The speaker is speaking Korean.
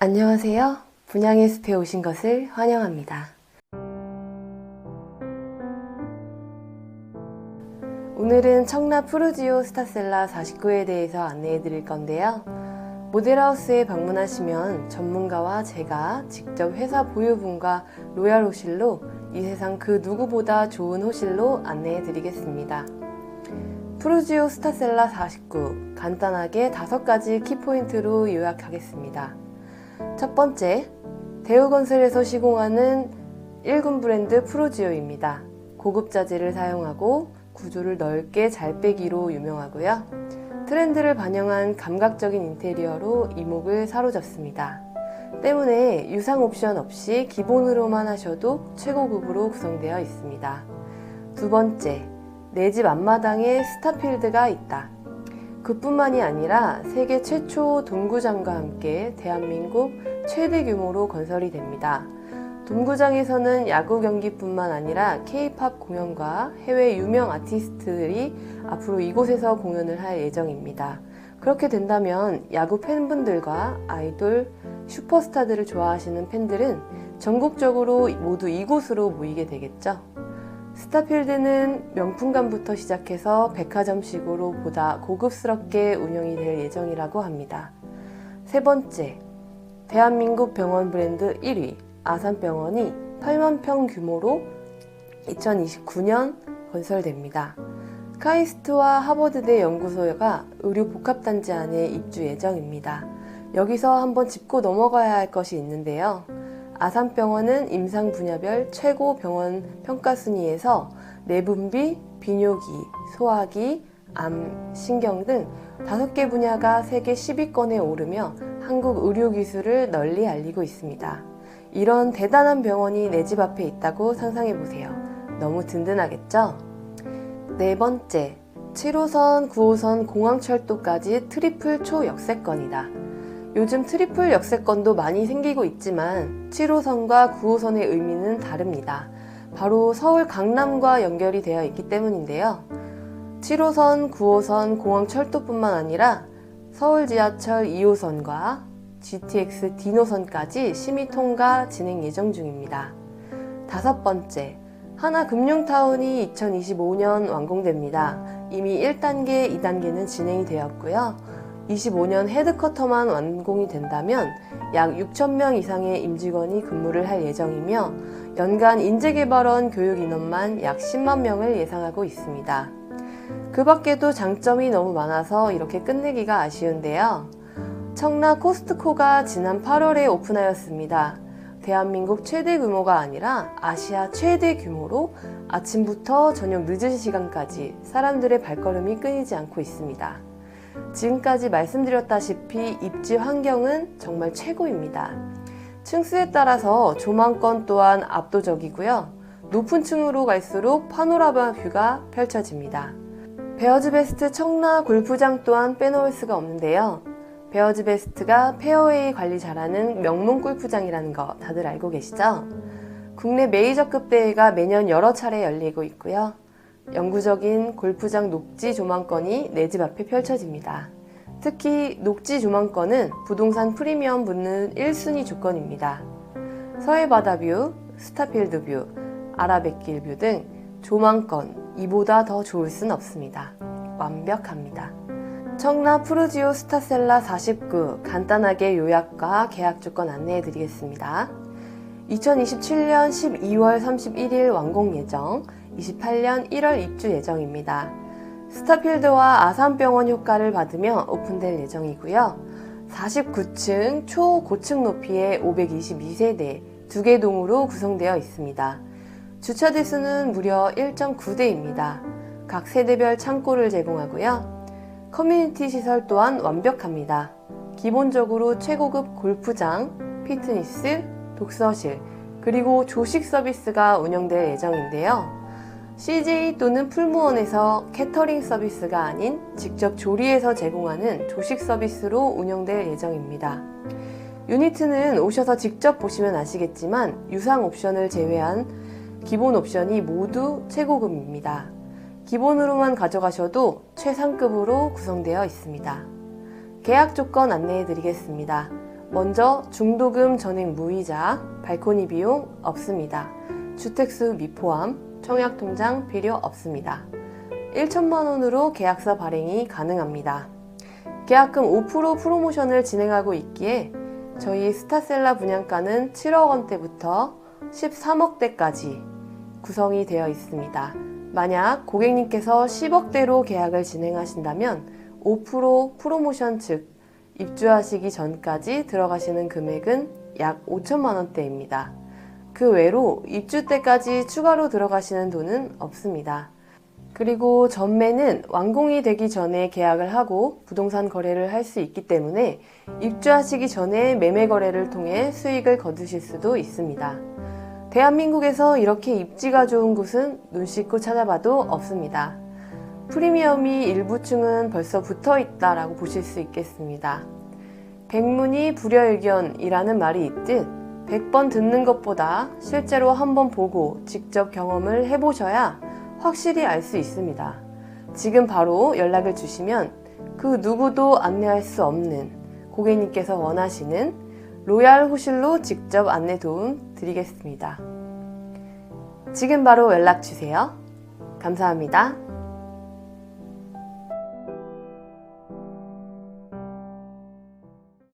안녕하세요. 분양의 숲에 오신 것을 환영합니다. 오늘은 청라 푸르지오 스타셀라 49에 대해서 안내해 드릴 건데요. 모델하우스에 방문하시면 전문가와 제가 직접 회사 보유분과 로얄 호실로 이 세상 그 누구보다 좋은 호실로 안내해 드리겠습니다. 푸르지오 스타셀라 49 간단하게 다섯 가지 키포인트로 요약하겠습니다. 첫 번째, 대우건설에서 시공하는 1군 브랜드 푸르지오입니다. 고급 자재를 사용하고 구조를 넓게 잘 빼기로 유명하고요. 트렌드를 반영한 감각적인 인테리어로 이목을 사로잡습니다. 때문에 유상 옵션 없이 기본으로만 하셔도 최고급으로 구성되어 있습니다. 두 번째, 내 집 앞마당에 스타필드가 있다. 그뿐만이 아니라 세계 최초 동구장과 함께 대한민국 최대 규모로 건설이 됩니다. 동구장에서는 야구 경기뿐만 아니라 K-팝 공연과 해외 유명 아티스트들이 앞으로 이곳에서 공연을 할 예정입니다. 그렇게 된다면 야구 팬분들과 아이돌, 슈퍼스타들을 좋아하시는 팬들은 전국적으로 모두 이곳으로 모이게 되겠죠. 스타필드는 명품관부터 시작해서 백화점식으로 보다 고급스럽게 운영이 될 예정이라고 합니다. 세 번째, 대한민국 병원 브랜드 1위 아산병원이 8만 평 규모로 2029년 건설됩니다. 카이스트와 하버드대 연구소가 의료 복합단지 안에 입주 예정입니다. 여기서 한번 짚고 넘어가야 할 것이 있는데요. 아산병원은 임상 분야별 최고 병원 평가 순위에서 내분비, 비뇨기, 소화기, 암, 신경 등 다섯 개 분야가 세계 10위권에 오르며 한국 의료 기술을 널리 알리고 있습니다. 이런 대단한 병원이 내 집 앞에 있다고 상상해 보세요. 너무 든든하겠죠? 네 번째, 7호선, 9호선 공항철도까지 트리플 초역세권이다. 요즘 트리플 역세권도 많이 생기고 있지만 7호선과 9호선의 의미는 다릅니다. 바로 서울 강남과 연결이 되어 있기 때문인데요. 7호선, 9호선 공항철도뿐만 아니라 서울 지하철 2호선과 GTX D노선까지 심의 통과 진행 예정 중입니다. 다섯 번째, 하나금융타운이 2025년 완공됩니다. 이미 1단계, 2단계는 진행이 되었고요. 25년 헤드쿼터만 완공이 된다면 약 6,000명 이상의 임직원이 근무를 할 예정이며 연간 인재개발원 교육 인원만 약 10만 명을 예상하고 있습니다. 그 밖에도 장점이 너무 많아서 이렇게 끝내기가 아쉬운데요. 청라 코스트코가 지난 8월에 오픈하였습니다. 대한민국 최대 규모가 아니라 아시아 최대 규모로 아침부터 저녁 늦은 시간까지 사람들의 발걸음이 끊이지 않고 있습니다. 지금까지 말씀드렸다시피 입지 환경은 정말 최고입니다. 층수에 따라서 조망권 또한 압도적이고요. 높은 층으로 갈수록 파노라마 뷰가 펼쳐집니다. 베어즈 베스트 청라 골프장 또한 빼놓을 수가 없는데요. 베어즈 베스트가 페어웨이 관리 잘하는 명문 골프장이라는 거 다들 알고 계시죠? 국내 메이저급 대회가 매년 여러 차례 열리고 있고요. 영구적인 골프장 녹지 조망권이 내 집 앞에 펼쳐집니다. 특히 녹지 조망권은 부동산 프리미엄 붙는 1순위 조건입니다. 서해바다 뷰, 스타필드 뷰, 아라뱃길 뷰 등 조망권 이보다 더 좋을 순 없습니다. 완벽합니다. 청라 푸르지오 스타셀라 49 간단하게 요약과 계약 조건 안내해 드리겠습니다. 2027년 12월 31일 완공 예정, 28년 1월 입주 예정입니다. 스타필드와 아산병원 효과를 받으며 오픈될 예정이고요. 49층 초고층 높이의 522세대 두 개 동으로 구성되어 있습니다. 주차 대수는 무려 1.9대입니다. 각 세대별 창고를 제공하고요. 커뮤니티 시설 또한 완벽합니다. 기본적으로 최고급 골프장, 피트니스, 독서실, 그리고 조식 서비스가 운영될 예정인데요. CJ 또는 풀무원에서 캐터링 서비스가 아닌 직접 조리해서 제공하는 조식 서비스로 운영될 예정입니다. 유니트는 오셔서 직접 보시면 아시겠지만 유상 옵션을 제외한 기본 옵션이 모두 최고급입니다. 기본으로만 가져가셔도 최상급으로 구성되어 있습니다. 계약 조건 안내해 드리겠습니다. 먼저 중도금 전액 무이자, 발코니 비용 없습니다. 주택수 미포함, 청약통장 필요 없습니다. 1천만 원으로 계약서 발행이 가능합니다. 계약금 5% 프로모션을 진행하고 있기에 저희 스타셀라 분양가는 7억 원대부터 13억대까지 구성이 되어 있습니다. 만약 고객님께서 10억대로 계약을 진행하신다면 5% 프로모션 즉 입주하시기 전까지 들어가시는 금액은 약 5천만 원대입니다. 그 외로 입주 때까지 추가로 들어가시는 돈은 없습니다. 그리고 전매는 완공이 되기 전에 계약을 하고 부동산 거래를 할 수 있기 때문에 입주하시기 전에 매매 거래를 통해 수익을 거두실 수도 있습니다. 대한민국에서 이렇게 입지가 좋은 곳은 눈 씻고 찾아봐도 없습니다. 프리미엄이 일부층은 벌써 붙어 있다라고 보실 수 있겠습니다. 백문이 불여일견이라는 말이 있듯 100번 듣는 것보다 실제로 한번 보고 직접 경험을 해보셔야 확실히 알 수 있습니다. 지금 바로 연락을 주시면 그 누구도 안내할 수 없는 고객님께서 원하시는 로얄 호실로 직접 안내 도움 드리겠습니다. 지금 바로 연락 주세요. 감사합니다.